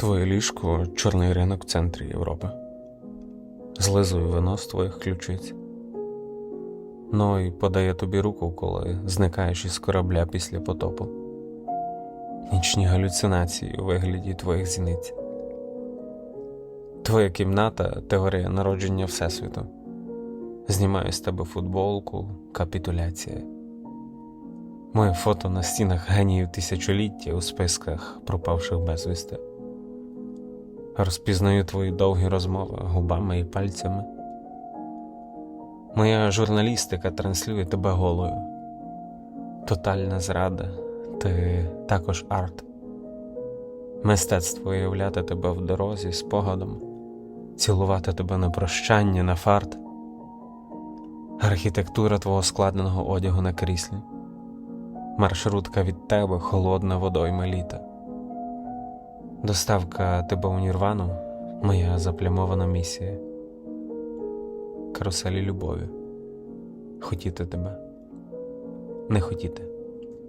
Твоє ліжко чорний ринок в центрі Європи. Злизую вино з твоїх ключиць. Ной подає тобі руку, коли зникаєш із корабля після потопу. Нічні галюцинації у вигляді твоїх зіниць. Твоя кімната теорія народження Всесвіту. Знімаю з тебе футболку, капітуляція. Моє фото на стінах геніїв тисячоліття у списках пропавших безвісти. Розпізнаю твої довгі розмови губами і пальцями. Моя журналістика транслює тебе голою. Тотальна зрада, ти також арт. Мистецтво уявляти тебе в дорозі спогадом, цілувати тебе на прощання, на фарт, архітектура твого складеного одягу на кріслі, маршрутка від тебе холодна водойма літа. Доставка тебе у Нірвану моя заплямована місія. Каруселі любові. Хотіти тебе, не хотіти.